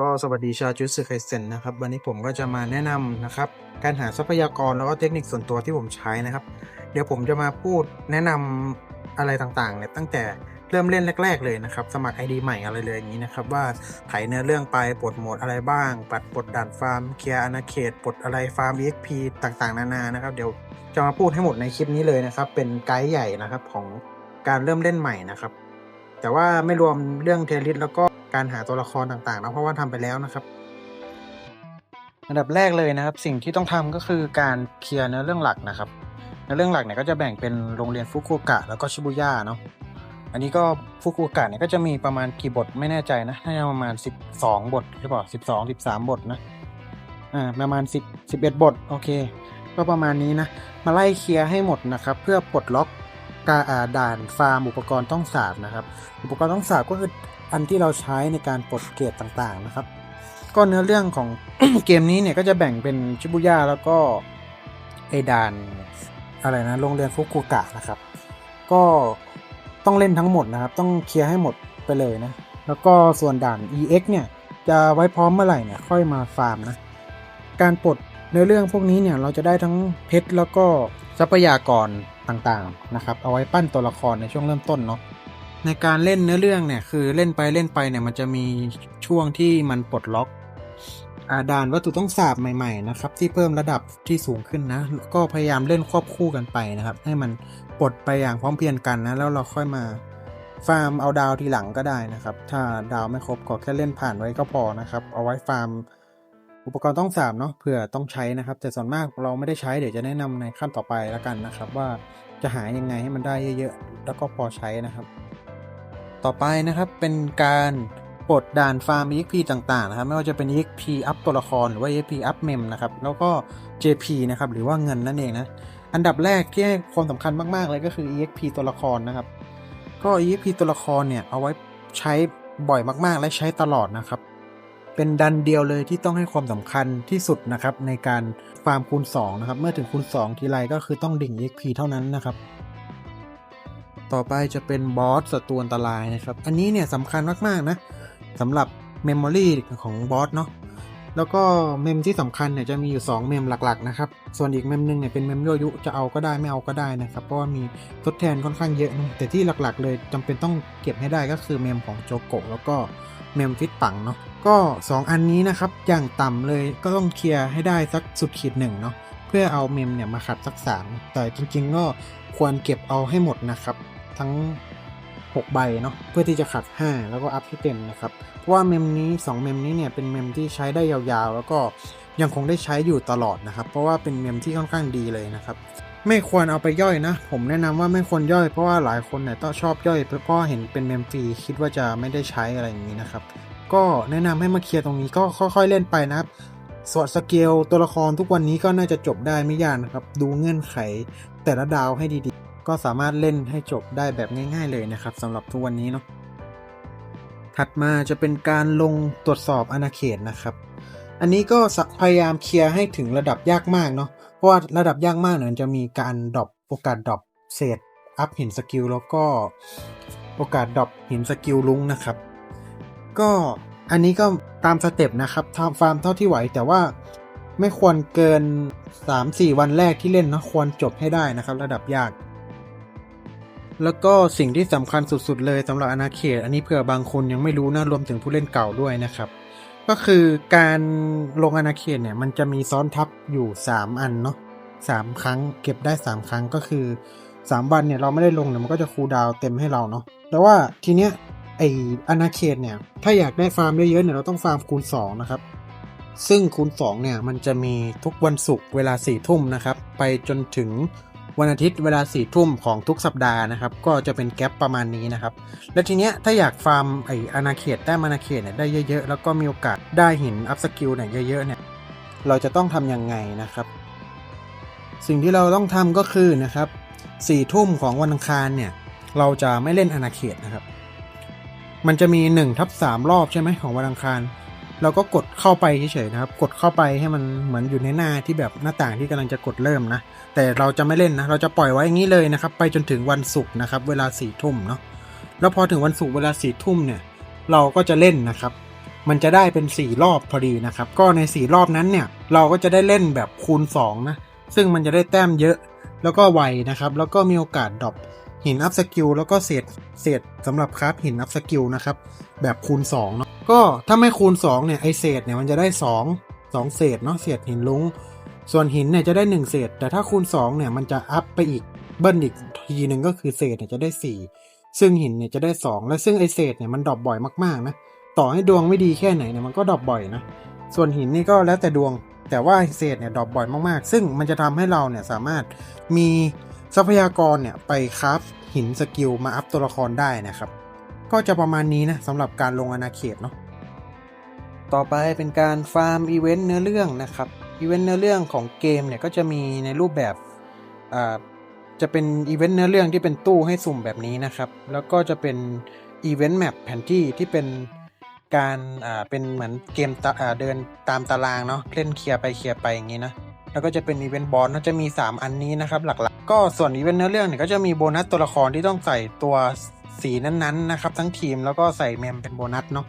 ก็สวัสดีชาจูสึไคเซนนะครับ วันนี้ผมก็จะมาแนะนำนะครับ การหาทรัพยากรแล้วก็เทคนิคส่วนตัวที่ผมใช้นะครับ เดี๋ยวผมจะมาพูดแนะนำอะไรต่างๆเนี่ยตั้งแต่เริ่มเล่นแรก ๆ เลยนะครับ สมัคร ID ใหม่อะไรเลยอย่างนี้นะครับ ว่าไถเนื้อเรื่องไปปลดโหมดอะไรบ้าง ปัดปลดด่านฟาร์มเคลียร์อาณาเขตปลดอะไรฟาร์ม EXP ต่างๆ นานานะครับ เดี๋ยวจะมาพูดให้หมดในคลิปนี้เลยนะครับ เป็นไกด์ใหญ่นะครับของการเริ่มเล่นใหม่นะครับ แต่ว่าไม่รวมเรื่องเทลิสแล้วก็ การหาตัวละครต่างๆนะเพราะว่าทำไปแล้วนะครับ อันดับแรกเลยนะครับ สิ่งที่ต้องทำก็คือการเคลียร์เนื้อเรื่องหลักนะครับเนื้อเรื่องหลักเนี่ยก็จะแบ่งเป็นโรงเรียนฟุกุโอกะแล้วก็ชิบุย่าเนาะอันนี้ก็ฟุกุโอกะเนี่ยก็จะมีประมาณกี่บทไม่แน่ใจนะน่าจะประมาณ 12 บทหรือเปล่า12 13 บทนะอ่าประมาณ10 11 บทโอเค ก็ประมาณนี้นะมาไล่เคลียร์ให้หมดนะครับเพื่อปลดล็อกกาอ่าด่านฟาร์มอุปกรณ์ต้องสาบนะครับ อุปกรณ์ต้องสาบก็คือ อันที่เราใช้ในการปลดเกรดต่างๆนะครับ ก็เนื้อเรื่องของ เกมนี้เนี่ยก็จะแบ่งเป็นชิบุย่าแล้วก็ไอดานอะไรนะโรงเรียนฟุกุกะนะครับ ก็ต้องเล่นทั้งหมดนะครับ ต้องเคลียร์ให้หมดไปเลยนะ แล้วก็ส่วนด่าน EX เนี่ยจะไว้พร้อมเมื่อไหร่เนี่ยค่อยมาฟาร์มนะ การปลดเนื้อเรื่องพวกนี้เนี่ยเราจะได้ทั้งเพชรแล้วก็ทรัพยากรต่างๆนะครับ เอาไว้ปั้นตัวละครในช่วงเริ่มต้นเนาะ ในการเล่นเนื้อเรื่องเนี่ยคือเล่นไปเล่นไปเนี่ยมันจะมีช่วงที่มันปลดล็อกอาดานวัตถุต้องสาบใหม่ๆนะครับ ที่เพิ่มระดับที่สูงขึ้นนะ ก็พยายามเล่นควบคู่กันไปนะครับ ให้มันปลดไปอย่างพร้อมเพรียงกันนะ แล้วเราค่อยมาฟาร์มเอาดาวทีหลังก็ได้นะครับ ถ้าดาวไม่ครบก็แค่เล่นผ่านไว้ก็พอนะครับ เอาไว้ฟาร์มอุปกรณ์ต้องสาบเนาะเผื่อต้องใช้นะครับ แต่ส่วนมากเราไม่ได้ใช้เดี๋ยวจะแนะนำในขั้นต่อไปแล้วกันนะครับ ว่าจะหายังไงให้มันได้เยอะๆ แล้วก็พอใช้นะครับ ต่อไปนะครับเป็นการปลดด่านฟาร์ม EXP ต่างๆนะครับไม่ว่าจะเป็น EXP อัพตัวละครหรือว่า EXP อัพเมมนะครับแล้วก็ JP นะครับหรือว่าเงินนั่นเองนะอันดับแรกที่ให้ความสำคัญมากๆเลยก็คือ EXP ตัวละครนะครับก็ EXP ตัวละครเนี่ยเอาไว้ใช้บ่อยมากๆ และใช้ตลอดนะครับเป็นดันเดียวเลยที่ต้องให้ความสำคัญที่สุดนะครับในการฟาร์มคูณ2นะครับเมื่อถึงคูณ2ทีไรก็คือต้องดิ่ง EXP เท่านั้นนะครับ ต่อไปจะเป็นบอสศัตรูอันตรายนะครับ อันนี้เนี่ยสำคัญมาก ๆ นะสำหรับเมมโมรีของบอสเนาะแล้วก็เมมที่สำคัญเนี่ยจะมีอยู่ 2 เมมหลักๆนะครับ ส่วนอีกเมมหนึงเนี่ยเป็นเมมยั่วยุจะเอาก็ได้ไม่เอาก็ได้นะครับ เพราะว่ามีทดแทนค่อนข้างเยอะนะแต่ที่หลักๆ เลยจำเป็นต้องเก็บให้ได้ก็คือเมมของโจโกแล้วก็เมมฟิตปังเนาะก็ 2 อันนี้นะครับ อย่างต่ำเลยก็ต้องเคลียร์ให้ได้สักสุดขีดหนึ่งเนาะเพื่อเอาเมมเนี่ยมาขัดสักสามแต่จริงๆก็ควรเก็บเอาให้หมดนะครับ ทั้ง 6 ใบเนาะเพื่อที่จะขัด 5 แล้วก็อัพให้เต็มนะครับ เพราะว่าเมมนี้ 2 เมมนี้เนี่ยเป็นเมมที่ใช้ได้ยาวๆ แล้วก็ยังคงได้ใช้อยู่ตลอดนะครับ เพราะว่าเป็นเมมที่ค่อนข้างดีเลยนะครับไม่ควรเอาไปย่อยนะ ผมแนะนำว่าไม่ควรย่อยเพราะว่าหลายคนเนี่ยต้องชอบย่อยเพราะเห็นเป็นเมมฟรีคิดว่าจะไม่ได้ใช้อะไรอย่างนี้นะครับ ก็แนะนำให้มาเคลียร์ตรงนี้ก็ค่อยๆเล่นไปนะครับส่วนสเกลตัวละครทุกวันนี้ก็น่าจะจบได้ไม่ยากนะครับ ดูเงื่อนไขแต่ละดาวให้ดีๆ ก็สามารถเล่นให้จบได้แบบง่าย ๆ เลยนะครับสำหรับทุกวันนี้เนาะถัดมาจะเป็นการลงตรวจสอบอาณาเขตนะครับ อันนี้ก็พยายามเคลียร์ให้ถึงระดับยากมากเนาะเพราะว่าระดับยากมากเนี่ยจะมีการดรอปโอกาสดรอปเศษอัพหินสกิลแล้วก็โอกาสดรอปหินสกิลลุงนะครับ ก็อันนี้ก็ตามสเต็ปนะครับทำฟาร์มเท่าที่ไหว แต่ว่าไม่ควรเกิน 3-4 วันแรกที่เล่นนะควรจบให้ได้นะครับ ระดับยาก แล้วก็สิ่งที่สำคัญสุดๆเลยสำหรับอาณาเขต อันนี้เผื่อบางคนยังไม่รู้นะรวมถึงผู้เล่นเก่าด้วยนะครับ ก็คือการลงอาณาเขตเนี่ยมันจะมีซ้อนทับอยู่ 3 อันเนาะสามครั้ง เก็บได้ 3 ครั้งก็คือ 3 วันเนี่ยเราไม่ได้ลงเนี่ยมันก็จะคูลดาวเต็มให้เราเนาะแต่ว่าทีเนี้ยไออาณาเขตเนี่ยถ้าอยากได้ฟาร์มเยอะๆเนี่ยเราต้องฟาร์มคูณ2นะครับซึ่งคูณ2เนี่ยมันจะมีทุกวันศุกร์เวลา4ี่ทุ่มนะครับไปจนถึง วันอาทิตย์เวลา4ี่ทุ่มของทุกสัปดาห์นะครับ ก็จะเป็นแกลบประมาณนี้นะครับ และทีเนี้ยถ้าอยากฟาร์มไออาณาเขตได้อาณาเขตเนี่ยได้เยอะๆ แล้วก็มีโอกาสได้หินอัพสกิลเนี่ยเยอะๆเนี่ยเราจะต้องทำยังไงนะครับ สิ่งที่เราต้องทำก็คือนะครับสี่ทุ่มของวันอังคารเนี่ยเราจะไม่เล่นอาณาเขตนะครับ มันจะมี1ทับ3รอบใช่ไหมของวันอังคาร เราก็กดเข้าไปเฉยๆนะครับ กดเข้าไปให้มันเหมือนอยู่ในหน้าที่แบบหน้าต่างที่กำลังจะกดเริ่มนะ แต่เราจะไม่เล่นนะ เราจะปล่อยไว้อย่างนี้เลยนะครับ ไปจนถึงวันศุกร์นะครับ เวลาสี่ทุ่มเนาะ แล้วพอถึงวันศุกร์เวลาสี่ทุ่มเนี่ย เราก็จะเล่นนะครับ มันจะได้เป็น 4 รอบพอดีนะครับ ก็ใน 4 รอบนั้นเนี่ย เราก็จะได้เล่นแบบคูณ2นะ ซึ่งมันจะได้แต้มเยอะ แล้วก็ไวนะครับ แล้วก็มีโอกาสดรอป หินอัพสกิลแล้วก็เศษเศษสำหรับคราฟหินอัพสกิลนะครับแบบคูณ2เนาะก็ถ้าไม่คูณ2เนี่ยไอเศษเนี่ยมันจะได้ 2 2 เศษเนาะเศษหินลุงส่วนหินเนี่ยจะได้ 1 เศษ แต่ถ้าคูณ2เนี่ยมันจะอัพไปอีกเบิ้ลอีกทีหนึ่งก็คือเศษเนี่ยจะได้ 4 ซึ่งหินเนี่ยจะได้ 2 และซึ่งไอเศษเนี่ยมันดรอปบ่อยมากๆนะต่อให้ดวงไม่ดีแค่ไหนเนี่ยมันก็ดรอปบ่อยนะส่วนหินนี่ก็แล้วแต่ดวง แต่ว่าเศษเนี่ยดรอปบ่อยมากๆ ซึ่งมันจะทำให้เราเนี่ยสามารถมี ทรัพยากรเนี่ยไปคราฟหินสกิลมาอัพตัวละครได้นะครับ ก็จะประมาณนี้นะสำหรับการลงอาณาเขตเนาะต่อไปเป็นการฟาร์มอีเวนต์เนื้อเรื่องนะครับอีเวนต์เนื้อเรื่องของเกมเนี่ยก็จะมีในรูปแบบอ่าจะเป็นอีเวนต์เนื้อเรื่องที่เป็นตู้ให้สุ่มแบบนี้นะครับ แล้วก็จะเป็นอีเวนต์แมปแผนที่ที่เป็นการอ่าเป็นเหมือนเกมตะอ่าเดินตามตารางเนาะเล่นเคลียร์ไปเคลียร์ไปอย่างนี้นะ แล้วก็จะเป็นอีเวนต์บอสนะจะมี 3 อันนี้นะครับหลักๆ ก็ส่วนอีเวนต์เนื้อเรื่องเนี่ยก็จะมีโบนัสตัวละครที่ต้องใส่ตัวสีนั้นๆนะครับทั้งทีมแล้วก็ใส่แมมเป็นโบนัสเนาะ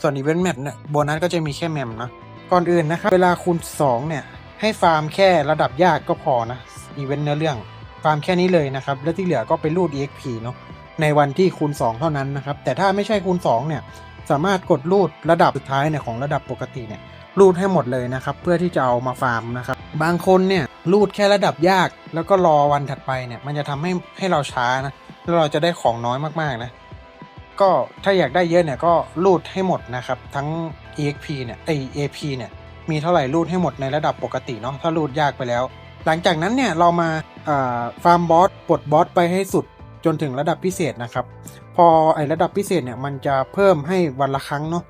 ส่วนอีเวนต์แมปเนี่ยโบนัสก็จะมีแค่แมมนะก่อนอื่นนะครับเวลาคูณ2เนี่ยให้ฟาร์มแค่ระดับยากก็พอนะอีเวนต์เนื้อเรื่องฟาร์มแค่นี้เลยนะครับแล้วที่เหลือก็ไปรูด EXP เนาะในวันที่คูณ 2 เท่านั้นนะครับแต่ถ้าไม่ใช่คูณ2เนี่ยสามารถกดรูดระดับสุดท้ายเนี่ยของระดับปกติเนี่ย รูดให้หมดเลยนะครับ เพื่อที่จะเอามาฟาร์มนะครับ บางคนเนี่ยรูดแค่ระดับยาก แล้วก็รอวันถัดไปเนี่ย มันจะทำให้ให้เราช้านะแล้วเราจะได้ของน้อยมากๆนะ ก็ถ้าอยากได้เยอะเนี่ยก็รูดให้หมดนะครับ ทั้ง exp เนี่ยไอ ap เนี่ยมีเท่าไหร่รูดให้หมดในระดับปกติเนาะถ้ารูดยากไปแล้ว หลังจากนั้นเนี่ยเรามาฟาร์มบอสปลดบอสไปให้สุดจนถึงระดับพิเศษนะครับ พอไอระดับพิเศษเนี่ยมันจะเพิ่มให้วันละครั้งเนาะ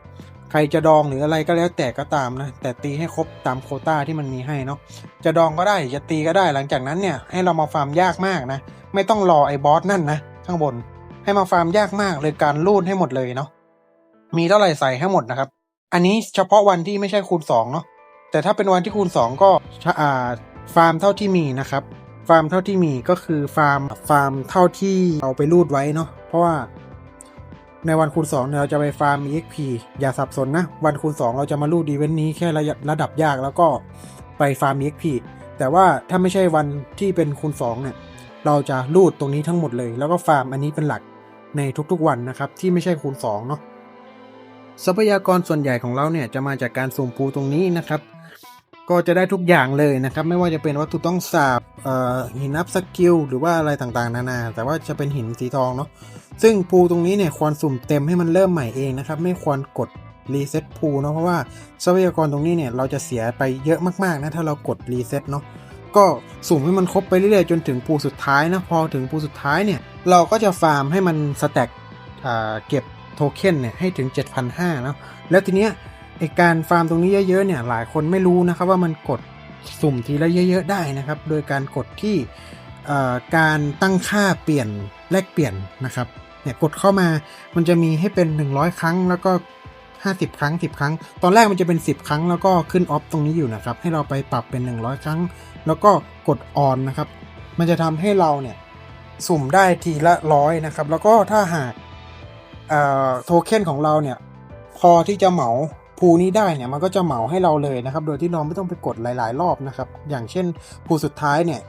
รจะดองหรืออะไรก็แล้วแต่ก็ตามนะ แต่ตีให้ครบตามโคต้าที่มันมีให้เนาะจะดองก็ได้จะตีก็ได้หลังจากนั้นเนี่ยให้เรามาฟาร์มยากมากนะ ไม่ต้องรอไอ้บอสนั่นนะข้างบนให้มาฟาร์มยากมากเลยการรูดให้หมดเลยเนาะมีเท่าไหร่ใส่ให้หมดนะครับ อันนี้เฉพาะวันที่ไม่ใช่คูณ2เนาะแต่ถ้าเป็นวันที่คูณ 2 ก็อ่าฟาร์มเท่าที่มีนะครับ ฟาร์มเท่าที่มีก็คือฟาร์มฟาร์มเท่าที่เอาไปรูดไว้เนาะเพราะว่า ในวันคูณ2เนี่ยเราจะไปฟาร์ม EXP อย่าสับสนนะ วันคูณ 2 เราจะมารูดอีเวนต์นี้แค่ระระดับยากแล้วก็ไปฟาร์ม EXP แต่ว่าถ้าไม่ใช่วันที่เป็นคูณ2เนี่ยเราจะรูดตรงนี้ทั้งหมดเลย แล้วก็ฟาร์มอันนี้เป็นหลักในทุกๆวันนะครับ ที่ไม่ใช่คูณ2เนาะทรัพยากรส่วนใหญ่ของเราเนี่ยจะมาจากการสุ่มปูตรงนี้นะครับ ก็จะได้ทุกอย่างเลยนะครับ ไม่ว่าจะเป็นวัตถุต้องสาบหินอัพสกิลหรือว่าอะไรต่างๆ นานา แต่ว่าจะเป็นหินสีทองเนาะซึ่งพูตรงนี้เนี่ยควรสุ่มเต็มให้มันเริ่มใหม่เองนะครับ ไม่ควรกดรีเซ็ตพูเนาะเพราะว่าทรัพยากรตรงนี้เนี่ยเราจะเสียไปเยอะมากๆนะถ้าเรากดรีเซ็ตเนาะก็สุ่มให้มันครบไปเรื่อยๆจนถึงพูสุดท้ายนะพอถึงพูสุดท้ายเนี่ยเราก็จะฟาร์มให้มันสแต็กเก็บโทเค็นเนี่ยให้ถึง 7,500นาะแล้วทีเนี้ย ไอการฟาร์มตรงนี้เยอะๆเนี่ยหลายคนไม่รู้นะครับว่ามันกดสุ่มทีละเยอะ ๆ ได้นะครับ โดยการกดที่การตั้งค่าเปลี่ยนแลกเปลี่ยนนะครับเนี่ยกดเข้ามามันจะมีให้เป็น 100 ครั้งแล้วก็ 50 ครั้ง 10 ครั้ง ตอนแรกมันจะเป็น 10 ครั้งแล้วก็ขึ้นออฟตรงนี้อยู่นะครับ ให้เราไปปรับเป็น 100 ครั้ง แล้วก็กดออนนะครับ มันจะทำให้เราเนี่ยสุ่มได้ทีละร้อยนะครับ แล้วก็ถ้าหากโทเค็นของเราเนี่ยพอที่จะเหมา ภูนี้ได้เนี่ยมันก็จะเหมาให้เราเลยนะครับ โดยที่เราไม่ต้องไปกดหลาย ๆ รอบนะครับ อย่างเช่นภูสุดท้ายเนี่ย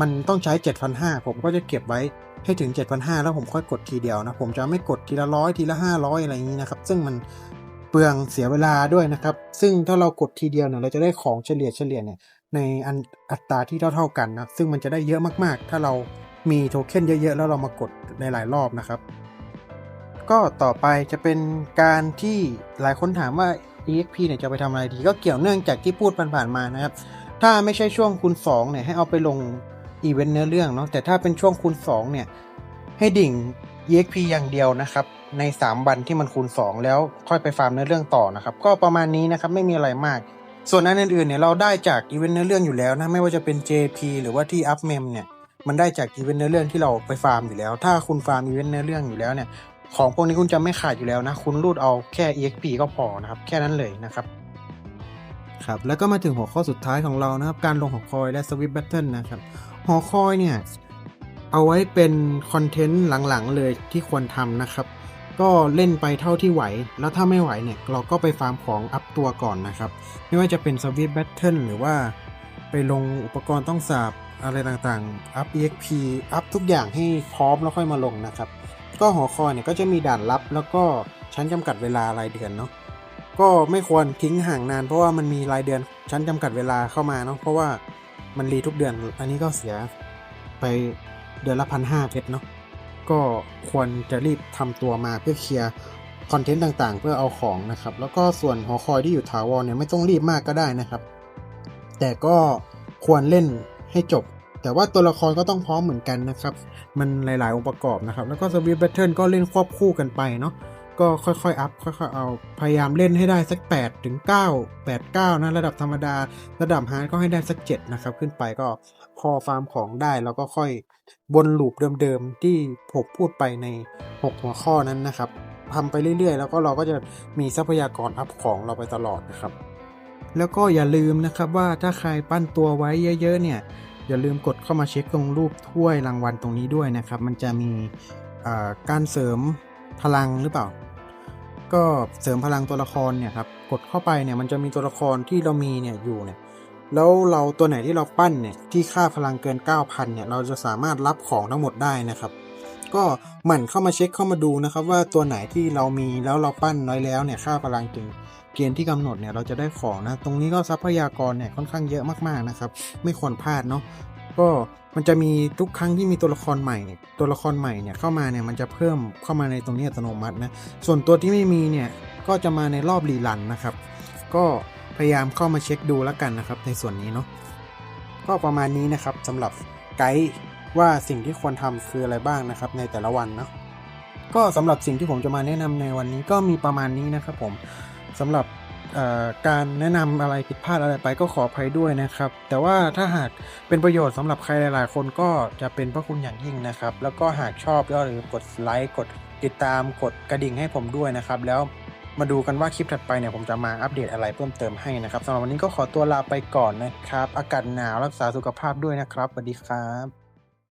มันต้องใช้ 7,500 ผมก็จะเก็บไว้ให้ถึง 7,500 แล้วผมค่อยกดทีเดียวนะ ผมจะไม่กดทีละร้อยทีละ 500 อะไรอย่างนี้นะครับ ซึ่งมันเปลืองเสียเวลาด้วยนะครับ ซึ่งถ้าเรากดทีเดียวเนี่ยเราจะได้ของเฉลี่ยเฉลี่ยเนี่ยในอันอัตราที่เท่าๆกันนะ ซึ่งมันจะได้เยอะมากๆ ถ้าเรามีโทเค็นเยอะๆ แล้วเรามากดในหลายรอบนะครับ ก็ต่อไปจะเป็นการที่หลายคนถามว่า EXP เนี่ยจะไปทำอะไรดี ก็เกี่ยวเนื่องจากที่พูดผ่านๆมานะครับ ถ้าไม่ใช่ช่วงคูณ2เนี่ยให้เอาไปลงอีเวนต์เนื้อเรื่องเนาะแต่ถ้าเป็นช่วงคูณ2เนี่ยให้ดิ่ง EXP อย่างเดียวนะครับ ใน 3 วันที่มันคูณ 2 แล้วค่อยไปฟาร์มเนื้อเรื่องต่อนะครับ ก็ประมาณนี้นะครับไม่มีอะไรมาก ส่วนอันอื่นๆเนี่ยเราได้จากอีเวนต์เนื้อเรื่องอยู่แล้วนะไม่ว่าจะเป็น JP หรือว่าที่ Up Mem เนี่ยมันได้จากอีเวนต์เนื้อเรื่องที่เราไปฟาร์มอยู่แล้ว ถ้าคุณฟาร์มอีเวนต์เนื้อเรื่องอยู่แล้วเนี่ย ของพวกนี้คุณจะไม่ขาดอยู่แล้วนะ คุณรูดเอาแค่ EXP ก็พอนะครับ แค่นั้นเลยนะครับครับแล้วก็มาถึงหัวข้อสุดท้ายของเรานะครับ การลงหอคอยและสวิตแบทเทิลนะครับหอคอยเนี่ย เอาไว้เป็นคอนเทนต์หลังๆ เลยที่ควรทำนะครับ ก็เล่นไปเท่าที่ไหว แล้วถ้าไม่ไหวเนี่ย เราก็ไปฟาร์มของอัพตัวก่อนนะครับ ไม่ว่าจะเป็นสวิตแบทเทิลหรือว่าไปลงอุปกรณ์ต้องสาบอะไรต่างๆ อัพ EXP อัพทุกอย่างให้พร้อมแล้วค่อยมาลงนะครับ ก็หอคอยเนี่ยก็จะมีด่านลับ แล้วก็ชั้นจำกัดเวลารายเดือนเนาะก็ไม่ควรทิ้งห่างนาน เพราะว่ามันมีรายเดือนชั้นจำกัดเวลาเข้ามาเนาะเพราะว่ามันรีทุกเดือน อันนี้ก็เสียไปเดือนละพันห้าเพชรเนาะก็ควรจะรีบทำตัวมาเพื่อเคลียร์คอนเทนต์ต่างๆ เพื่อเอาของนะครับ แล้วก็ส่วนหอคอยที่อยู่ถาวรเนี่ยไม่ต้องรีบมากก็ได้นะครับ แต่ก็ควรเล่นให้จบ แต่ว่าตัวละครก็ต้องพร้อมเหมือนกันนะครับ มันหลาย ๆ องค์ประกอบนะครับ แล้วก็สวิตแบทเทิลก็เล่นควบคู่กันไปเนาะก็ค่อยๆ อัพค่อยๆ เอา พยายามเล่นให้ได้สัก8ถึง9 8 9 นะ ระดับธรรมดา ระดับฮาร์ดก็ให้ได้สัก 7 นะครับ ขึ้นไปก็พอฟาร์มของได้ แล้วก็ค่อยบนลูปเดิมๆ ที่ผมพูดไปใน 6 หัวข้อนั้นนะครับทำไปเรื่อยๆ แล้วก็เราก็จะมีทรัพยากรอัพของเราไปตลอดนะครับ แล้วก็อย่าลืมนะครับว่าถ้าใครปั้นตัวไว้เยอะ ๆ เนี่ย อย่าลืมกดเข้ามาเช็คตรงรูปถ้วยรางวัลตรงนี้ด้วยนะครับ มันจะมีการเสริมพลังหรือเปล่า ก็เสริมพลังตัวละครเนี่ยครับกดเข้าไปเนี่ยมันจะมีตัวละครที่เรามีเนี่ยอยู่เนี่ยแล้วเราตัวไหนที่เราปั้นเนี่ยที่ค่าพลังเกิน 9,000เนี่ยเราจะสามารถรับของทั้งหมดได้นะครับ ก็หมั่นเข้ามาเช็คเข้ามาดูนะครับ ว่าตัวไหนที่เรามีแล้วเราปั้นน้อยแล้วเนี่ยค่าพลังถึง เกณฑ์ที่กำหนดเนี่ยเราจะได้ของนะ ตรงนี้ก็ทรัพยากรเนี่ยค่อนข้างเยอะมากๆนะครับ ไม่ควรพลาดเนาะก็มันจะมีทุกครั้งที่มีตัวละครใหม่ ตัวละครใหม่เนี่ยเข้ามาเนี่ยมันจะเพิ่มเข้ามาในตรงนี้อัตโนมัตินะส่วนตัวที่ไม่มีเนี่ยก็จะมาในรอบรีลันนะครับ ก็พยายามเข้ามาเช็คดูแล้วกันนะครับ ในส่วนนี้เนาะก็ประมาณนี้นะครับสำหรับไกด์ว่าสิ่งที่ควรทำคืออะไรบ้างนะครับ ในแต่ละวันเนาะก็สำหรับสิ่งที่ผมจะมาแนะนำในวันนี้ก็มีประมาณนี้นะครับผม สำหรับการแนะนำอะไรผิดพลาดอะไรไปก็ขออภัยด้วยนะครับ แต่ว่าถ้าหากเป็นประโยชน์สำหรับใครหลาย ๆ คนก็จะเป็นพระคุณอย่างยิ่งนะครับ แล้วก็หากชอบก็อย่าลืมกดไลค์กดติดตามกดกระดิ่งให้ผมด้วยนะครับ แล้วมาดูกันว่าคลิปถัดไปเนี่ยผมจะมาอัปเดตอะไรเพิ่มเติมให้นะครับสำหรับวันนี้ก็ขอตัวลาไปก่อนนะครับ อากาศหนาวรักษาสุขภาพด้วยนะครับสวัสดีครับ